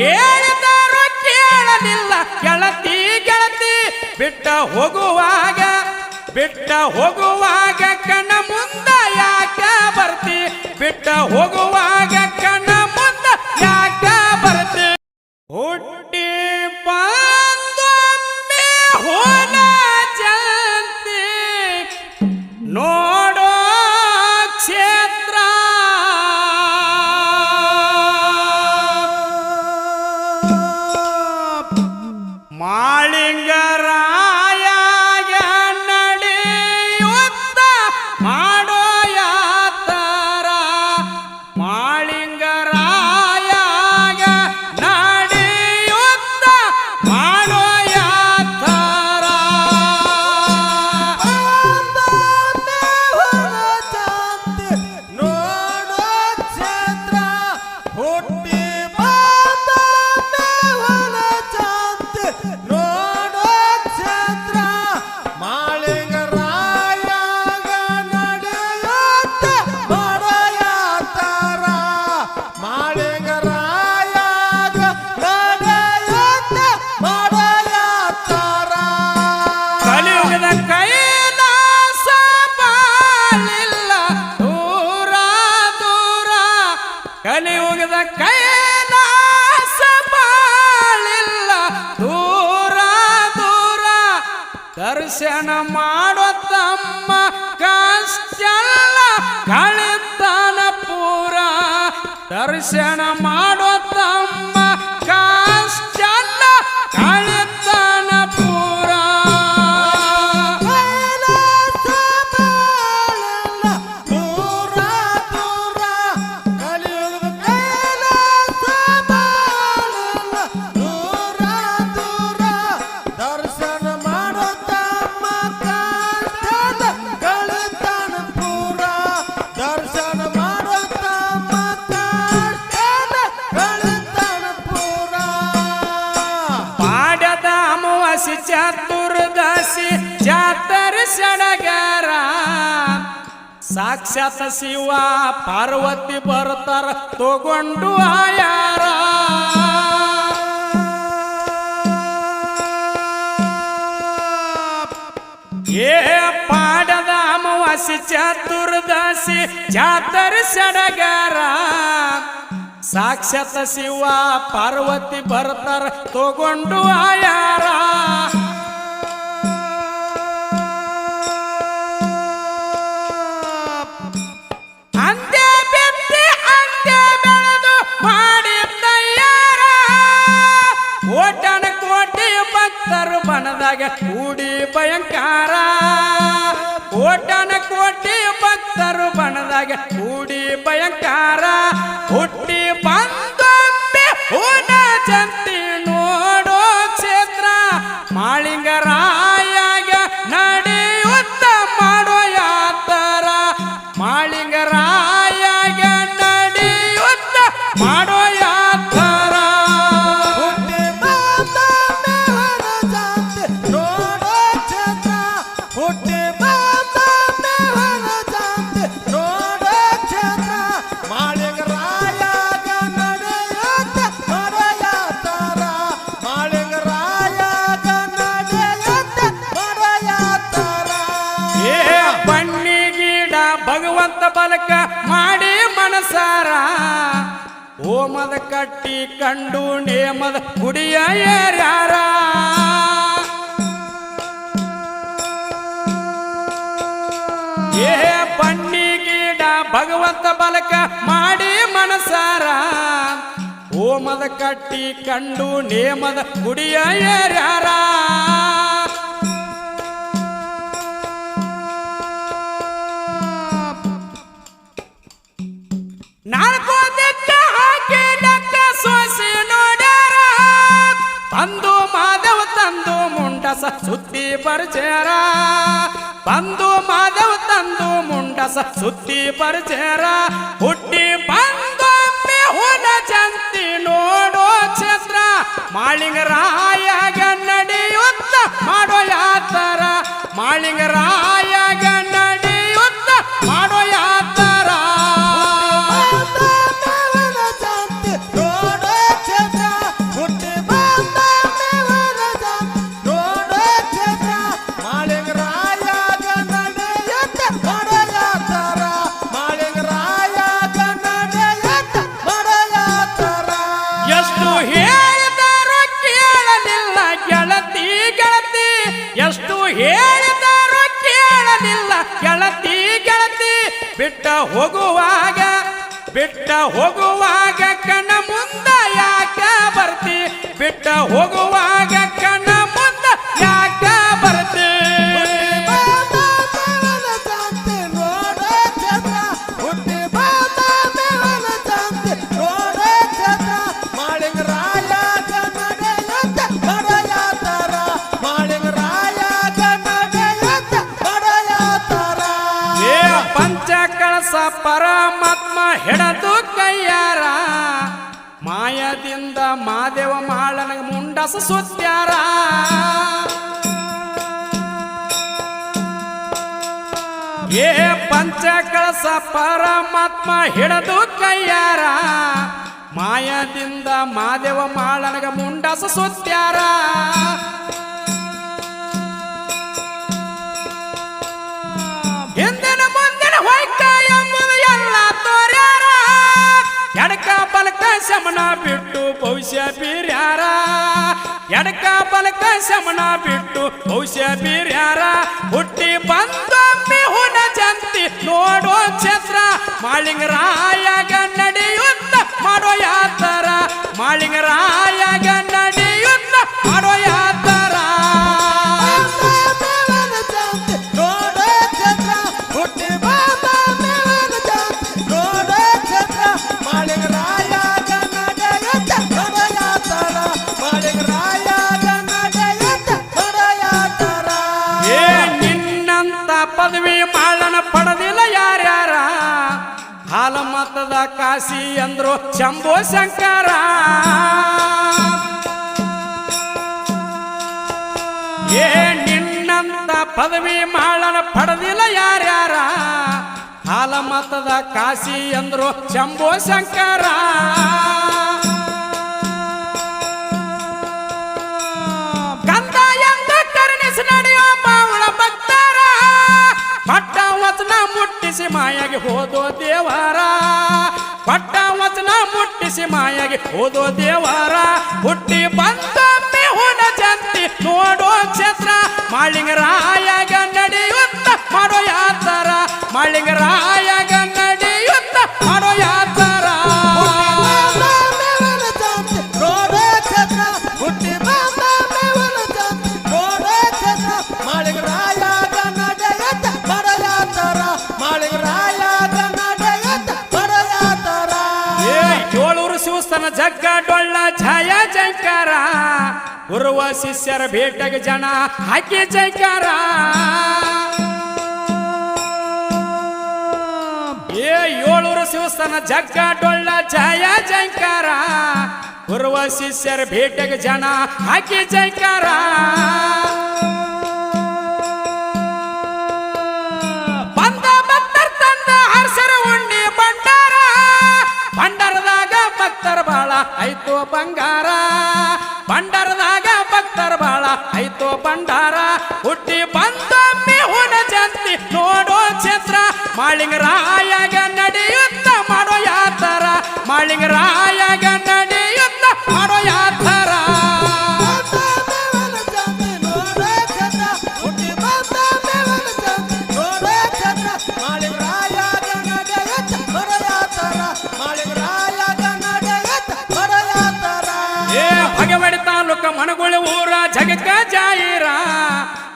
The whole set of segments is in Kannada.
ಹೇಳಿದರು ಕೇಳಲಿಲ್ಲ. ಗೆಳತಿ ಗೆಳತಿ, ಬಿಟ್ಟ ಹೋಗುವಾಗ ಬಿಟ್ಟ ಹೋಗುವಾಗ ಕಣ ಮುಂದ ಯಾಕೆ ಬರ್ತಿ? ಬಿಟ್ಟ ಹೋಗುವಾಗ ಕಣ್ಣ ದರ್ಶನ ಮಾಡೋ ತಮ್ಮ ಕಷ್ಟಲ್ಲ ಕಳಿತಾನ ಪೂರ. ದರ್ಶನ ಮಾಡೋ ತಮ್ಮ ಕಷ್ಟಲ್ಲ ಕಳಿತನ ಚತುರ್ದಶಿ ಜಾತರ ಸಡಗರ ಸಾಕ್ಷಾತ್ ಶಿವ ಪಾರ್ವತಿ ಬರ್ತಾರ ತಗೊಂಡು ಆಯಾರ ಏ ಪಾಡದ ಅಮಾವಾಸಿ ಚತುರ್ದಶಿ ಜಾತರ ಸಡಗರ ಸಾಕ್ಷಾತ್ ಶಿವ ಪಾರ್ವತಿ ಬರ್ತಾರ ತಗೊಂಡು ಆಯಾರ ಹೂನ ಜಂತಿ ನೋಡೋ ಓಮದ ಕಟ್ಟಿ ಕಂಡು ನೇಮದ ಗುಡಿಯ ಏರ್ಯಾರ. ಏ ಬನ್ನಿ ಗೀಡ ಭಗವಂತ ಬಲಕ ಮಾಡಿ ಮನಸಾರ. ಓಮದ ಕಟ್ಟಿ ಕಂಡು ನೇಮದ ಗುಡಿಯ ಏರ್ಯಾರ. ಸುತ್ತಿ ಪರಿಚಯರ. ಬಂದು ಮಾಧವ ತಂದು ಮುಂಡಸ ಸುತ್ತಿ ಪರಿಚಯರ. ಹುಟ್ಟಿ ಬಂದು ಹೋದ ಜಂತಿ ನೋಡೋ ಕ್ಷೇತ್ರ. ಮಾಳಿಂಗರಾಯಗ ನಡೆಯುತ್ತ ಮಾಡೋ ಯಾತರ. ಮಾಳಿಂಗರಾಯಗ ಹೇಳಿದಾರೋ ಕೇಳಲಿಲ್ಲ ಗೆಳತಿ ಗೆಳತಿ. ಎಷ್ಟು ಹೇಳಿದಾರೋ ಕೇಳಲಿಲ್ಲ ಗೆಳತಿ ಗೆಳತಿ. ಬಿಟ್ಟ ಹೋಗುವಾಗ ಬಿಟ್ಟ ಹೋಗುವಾಗ ಕಣ ಮುಂದ ಯಾಕೆ ಬರ್ತಿ? ಬಿಟ್ಟ ಹೋಗುವಾಗ ಕಣ ಪರಮಾತ್ಮ ಹೆಡದು ಕೈಯಾರ. ಮಾಯದಿಂದ ಮಾದೇವ ಮಾಳನ ಮುಂಡಸ ಸುತ್ಯಾರ. ಏ ಪಂಚ ಕಳಸ ಪರಮಾತ್ಮ ಹಿಡದು ಕೈಯಾರ. ಮಾಯದಿಂದ ಮಾದೇವ ಮಾಳನಗ ಮುಂಡಸ ಸುತ್ಯಾರ. ಶಮನ ಬಿಟ್ಟು ಭವಿಷ್ಯ ಬೀರ್ಯಾರ? ಎಡಕ ಬಲಕ ಶಮನ ಬಿಟ್ಟು ಭವಿಷ್ಯ ಬೀರ್ಯಾರ? ಹುಟ್ಟಿ ಬಂದೊಮ್ಮೆ ಹುನ ಜಂತಿ ನೋಡೋ ಛತ್ರ. ಮಾಳಿಂಗರಾಯಗ ನಡೆಯುತ್ತ ಮಾಡೋ ಯಾತರ. ಮಾಳಿಂಗರಾಯಗ ಕಾಶಿ ಅಂದ್ರು ಶಂಭೋ ಶಂಕರ. ಏ ನಿನ್ನಂತ ಪದವಿ ಮಾಳನ ಪಡೆದಿಲ್ಲ ಯಾರ್ಯಾರ? ಹಾಲ ಮತದ ಕಾಶಿ ಅಂದ್ರು ಶಂಭೋ ಶಂಕರ. ಕಂದ ಎಂದ ಕರುಣಿಸಿ ನಡೆಯೋ ಬಾವುಳ ಭಕ್ತರ. ಪಟ್ಟ ಮುಟ್ಟಿಸಿ ಮಾಯಾಗಿ ಹೋದೋ ಪಟ್ಟ ವಚನ ಮುಟ್ಟಿಸಿ ಮಾಯಾಗಿ ಓದೋ ದೇವರ, ಹುಟ್ಟಿ ಬಂದೊಮ್ಮೆ ಹುಣ ಜಂತಿ ನೋಡೋ ಕ್ಷೇತ್ರ, ಮಾಳಿಂಗರಾಯಾಗ ನಡೆಯುತ್ತ ಮಾಡೋ ಯಾತರ, ಮಾಳಿಂಗರಾಯಾಗ ನಡೆಯುತ್ತ ಉರುವ ಶಿಷ್ಯರ ಭೇಟಗ ಜನ ಹಾಕಿ ಜೈಕಾರ. ಏ ಏಳೂರು ಶಿವಸ್ಥಾನ ಜಗ್ಗ ಡೊಳ್ಳ ಜಯ ಜೈಕಾರ. ಗುರುವ ಶಿಷ್ಯರ ಭೇಟಗ ಜನ ಹಾಕಿ ಜೈಕಾರ. ಐತೋ ಬಂಗಾರ? ಭಂಡಾರದಾಗ ಭಕ್ತರ ಬಾಳ ಐತೋ ಭಂಡಾರ? ಹುಟ್ಟಿ ಬಂದೊಮ್ಮೆ ಹುಣ ಜಂತಿ ನೋಡೋ ಛತ್ರ ಮಾಳಿಂಗರಾಯಾಗ ನಡೆಯುತ್ತ ಏ ಭಗವಡಿ ತಾಲೂಕ ಮಣಗೊಳಿ ಊರ ಜಗಕ್ಕ ಜಾಯಿರ.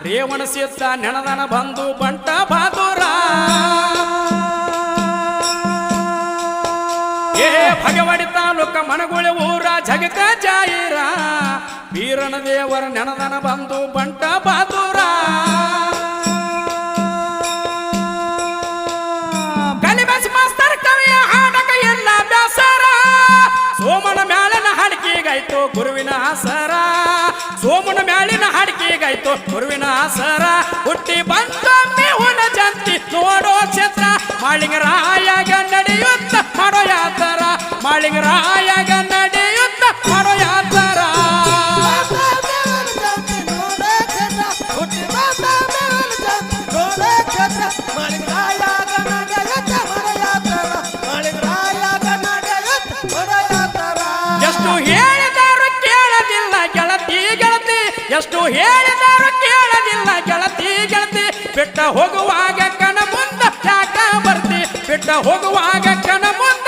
ರೇವಣ ಸಿದ್ಧ ನೆಣದನ ಬಂದು ಬಂಟ ಬಾದೂರ ಏ ಭಗವಡಿ ತಾಲೂಕ ಮನಗುಳಿ ಊರ ಜಗಕ ಜಾಯಿರ. ವೀರನ ದೇವರ ನೆಣದನ ಬಂದು ಬಂಟ ಬಾದೂರ ಸೋಮನ ಮ್ಯಾಲಿನ ಹಾಡಿಕೆಗಾಯ್ತು. ಗುರುವಿನ ಆಸರ ಹುಟ್ಟಿ ಬಂದೊಮ್ಮೆ ಹುನ ಜಂತಿ ನೋಡೋ ಕ್ಷೇತ್ರ. ಮಾಳಿಂಗರಾಯಗ ನಡೆಯುತ್ತ ಮಾಡೋ ಯಾತರ. ಮಾಳಿಂಗರಾಯಗ ಎಷ್ಟು ಹೇಳಿದರು ಕೇಳಲಿಲ್ಲ. ಗೆಳತಿ ಗೆಳತಿ, ಬಿಟ್ಟ ಹೋಗುವಾಗ ಕಣ ಮುಂದ ಯಾಕ ಬರ್ತಿ? ಬಿಟ್ಟ ಹೋಗುವಾಗ ಕಣ ಮುಂದ